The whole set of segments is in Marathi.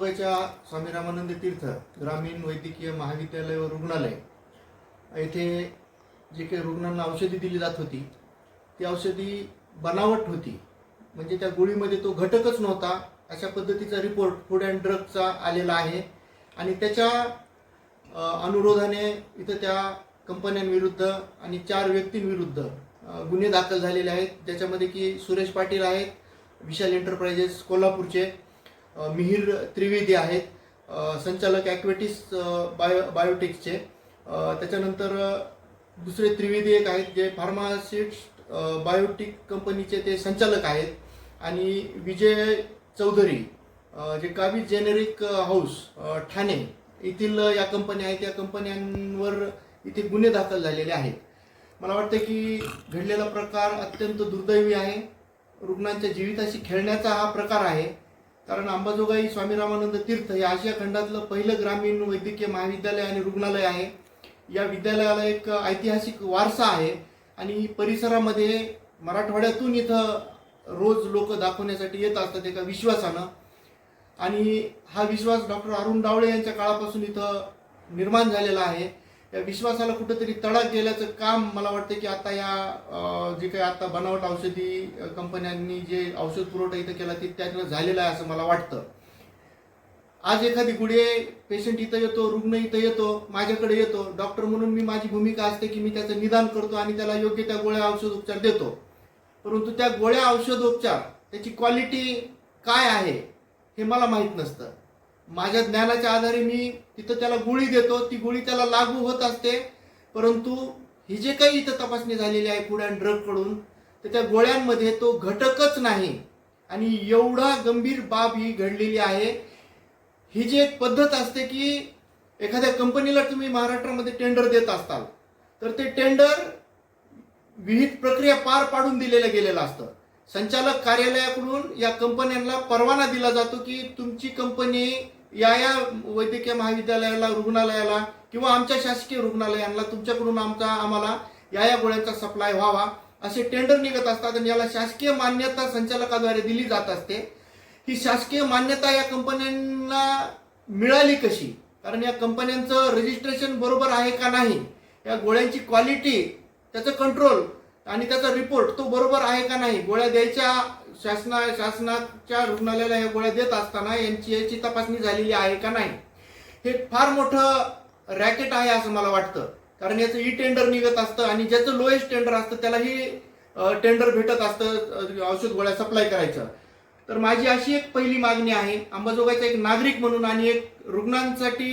मुंबईच्या स्वामी रामानंद तीर्थ ग्रामीण वैद्यकीय महाविद्यालय व रुग्णालय. येथे जे काही रुग्णांना औषधी दिली जात होती ती औषधी बनावट होती. म्हणजे त्या गोळीमध्ये तो घटकच नव्हता अशा पद्धतीचा रिपोर्ट फूड अँड ड्रगचा आलेला आहे. आणि त्याच्या अनुरोधाने इथं त्या कंपन्यांविरुद्ध आणि चार व्यक्तींविरुद्ध गुन्हे दाखल झालेले आहेत. ज्याच्यामध्ये की सुरेश पाटील आहेत विशाल एंटरप्राइजेस कोल्हापूरचे मिहिर त्रिवेदी आहेत. संचालक ॲक्वेटिस बायो बायोटेकचे त्याच्यानंतर दुसरे त्रिवेदी एक आहेत जे फार्मासिट्स बायोटिक कंपनीचे ते संचालक आहेत. आणि विजय चौधरी जे कावी जेनेरिक हाऊस ठाणे येथील या कंपन्या आहेत. या कंपन्यांवर इथे गुन्हे दाखल झालेले आहेत. मला वाटतं की घडलेला प्रकार अत्यंत दुर्दैवी आहे. रुग्णांच्या जीविताशी खेळण्याचा हा प्रकार आहे. कारण अंबाजोगाई स्वामी रामानंद तीर्थ हे आशिया खंडातलं पहिलं ग्रामीण वैद्यकीय महाविद्यालय आणि रुग्णालय आहे. या विद्यालयाला एक ऐतिहासिक वारसा आहे आणि परिसरामध्ये मराठवाड्यातून इथं रोज लोक दाखवण्यासाठी येत असतात एका विश्वासानं. आणि हा विश्वास डॉक्टर अरुण डावळे यांच्या काळापासून इथं निर्माण झालेला आहे. या विश्वासाला कुठेतरी तडा गेल्याचं काम मला वाटतं की आता या जे काही आता बनावट औषधी कंपन्यांनी जे औषध पुरवठा इथं केला ते त्यातनं झालेलं आहे असं मला वाटतं. आज एखादी गुढे पेशंट इथं येतो रुग्ण इथं येतो माझ्याकडे येतो डॉक्टर म्हणून मी माझी भूमिका असते की मी त्याचं निदान करतो आणि त्याला योग्य त्या गोळ्या औषध उपचार देतो. परंतु त्या गोळ्या औषधोपचार त्याची क्वालिटी काय आहे हे मला माहीत नसतं. माझ्या ज्ञानाच्या आधारे मी तिथं त्याला गोळी देतो ती गोळी त्याला लागू होत असते. परंतु ही जे काही इथं तपासणी झालेली आहे फूड अँड ड्रगकडून तर त्या गोळ्यांमध्ये तो घटकच नाही. आणि एवढा गंभीर बाब ही घडलेली आहे. ही जी एक पद्धत असते की एखाद्या कंपनीला तुम्ही महाराष्ट्रामध्ये टेंडर देत असताल तर ते टेंडर विहित प्रक्रिया पार पाडून दिलेलं गेलेलं असतं. संचालक कार्यालयाकडून या कंपन्यांना परवाना दिला जातो की तुमची कंपनी या या वैद्यकीय महाविद्यालयाला रुग्णालयाला किंवा आमच्या शासकीय रुग्णालयांना तुमच्याकडून आमचा आम्हाला या या गोळ्यांचा सप्लाय व्हावा असे टेंडर निघत असतात आणि याला शासकीय मान्यता संचालकाद्वारे दिली जात असते. ही शासकीय मान्यता या कंपन्यांना मिळाली कशी? कारण या कंपन्यांचं रजिस्ट्रेशन बरोबर आहे का नाही? या गोळ्यांची क्वालिटी त्याचं कंट्रोल आणि त्याचा रिपोर्ट तो बरोबर आहे का नाही? गोळ्या द्यायच्या शासना शासनाच्या रुग्णालयाला या गोळ्या देत असताना यांची याची तपासणी झालेली आहे का नाही? हे फार मोठं रॅकेट आहे असं मला वाटतं. कारण याचं ई टेंडर निघत असतं आणि ज्याचं लोएस्ट टेंडर असतं त्यालाही टेंडर भेटत असतं औषध गोळ्या सप्लाय करायचं. तर माझी अशी एक पहिली मागणी आहे अंबाजोगाईचा एक नागरिक म्हणून आणि एक रुग्णांसाठी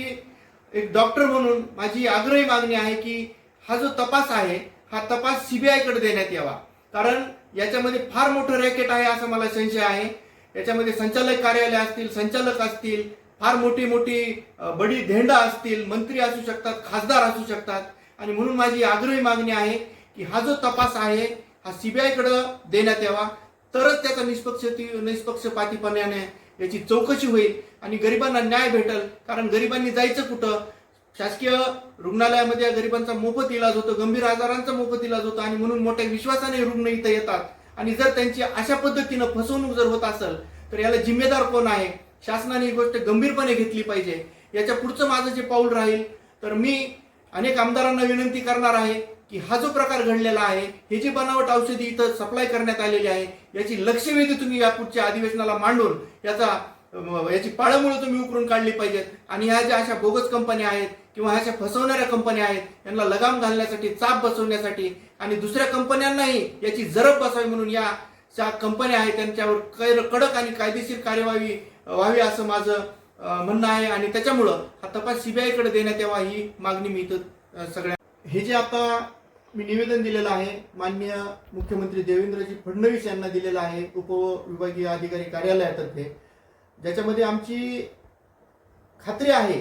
एक डॉक्टर म्हणून माझी आग्रही मागणी आहे की हा जो तपास आहे हा तपास सीबीआयकडे देण्यात यावा. कारण याच्यामध्ये फार मोठं रॅकेट आहे असं मला संशय आहे. याच्यामध्ये संचालक कार्यालय असतील संचालक असतील फार मोठी मोठी बडी धेंडा असतील मंत्री असू शकतात खासदार असू शकतात. आणि म्हणून माझी आग्रही मागणी आहे की हा जो तपास आहे हा सीबीआयकडं देण्यात यावा. तरच त्याचा निष्पक्ष निष्पक्षपातीपणाने याची चौकशी होईल आणि गरिबांना न्याय भेटल. कारण गरिबांनी जायचं कुठं? शासकीय रुग्णालयामध्ये या गरिबांचा मोफत इलाज होतो गंभीर आजारांचा मोफत इलाज होतो आणि म्हणून मोठ्या विश्वासाने रुग्ण इथं येतात. आणि जर त्यांची अशा पद्धतीनं फसवणूक जर होत असेल तर याला जिम्मेदार कोण आहे? शासनाने ही गोष्ट गंभीरपणे घेतली पाहिजे. याच्या पुढचं माझं जे पाऊल राहील तर मी अनेक आमदारांना विनंती करणार आहे की हा जो प्रकार घडलेला आहे हे जी बनावट औषधी इथं सप्लाय करण्यात आलेली आहे याची लक्षवेधी तुम्ही या पुढच्या अधिवेशनाला मांडून याचा याची पाळंमुळं तुम्ही उकरून काढली पाहिजेत. आणि ह्या ज्या अशा बोगस कंपन्या आहेत किंवा ह्या अशा फसवणाऱ्या कंपन्या आहेत यांना लगाम घालण्यासाठी चाप बसवण्यासाठी आणि दुसऱ्या कंपन्यांनाही याची जरब बसावी म्हणून या ज्या कंपन्या आहेत त्यांच्यावर कैर कडक आणि कायदेशीर कार्यवाही व्हावी असं माझं म्हणणं आहे. आणि त्याच्यामुळं हा तपास सीबीआयकडे देण्यात यावा ही मागणी मी इथं सगळ्या हे जे आता मी निवेदन दिलेलं आहे माननीय मुख्यमंत्री देवेंद्रजी फडणवीस यांना दिलेलं आहे उपविभागीय अधिकारी कार्यालयातर्फे. ज्याच्यामध्ये आमची खात्री आहे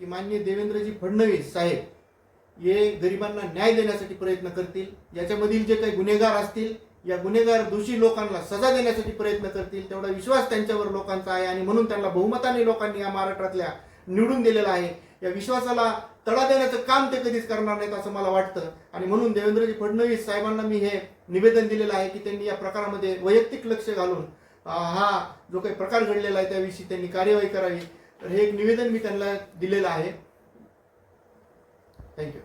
की माननीय देवेंद्रजी फडणवीस साहेब हे गरिबांना न्याय देण्यासाठी प्रयत्न करतील. याच्यामधील जे काही गुन्हेगार असतील या गुन्हेगार दोषी लोकांना सजा देण्यासाठी प्रयत्न करतील. तेवढा विश्वास त्यांच्यावर लोकांचा आहे आणि म्हणून त्यांना बहुमताने लोकांनी या महाराष्ट्रातल्या निवडून दिलेला आहे. या विश्वासाला तडा देण्याचं काम ते कधीच करणार नाहीत असं मला वाटतं. आणि म्हणून देवेंद्रजी फडणवीस साहेबांना मी हे निवेदन दिलेलं आहे की त्यांनी या प्रकारामध्ये वैयक्तिक लक्ष घालून हा जो काही प्रकार घडलेला आहे त्याविषयी त्यांनी कार्यवाही करावी. तर हे एक निवेदन मी त्यांना दिलेलं आहे. थँक्यू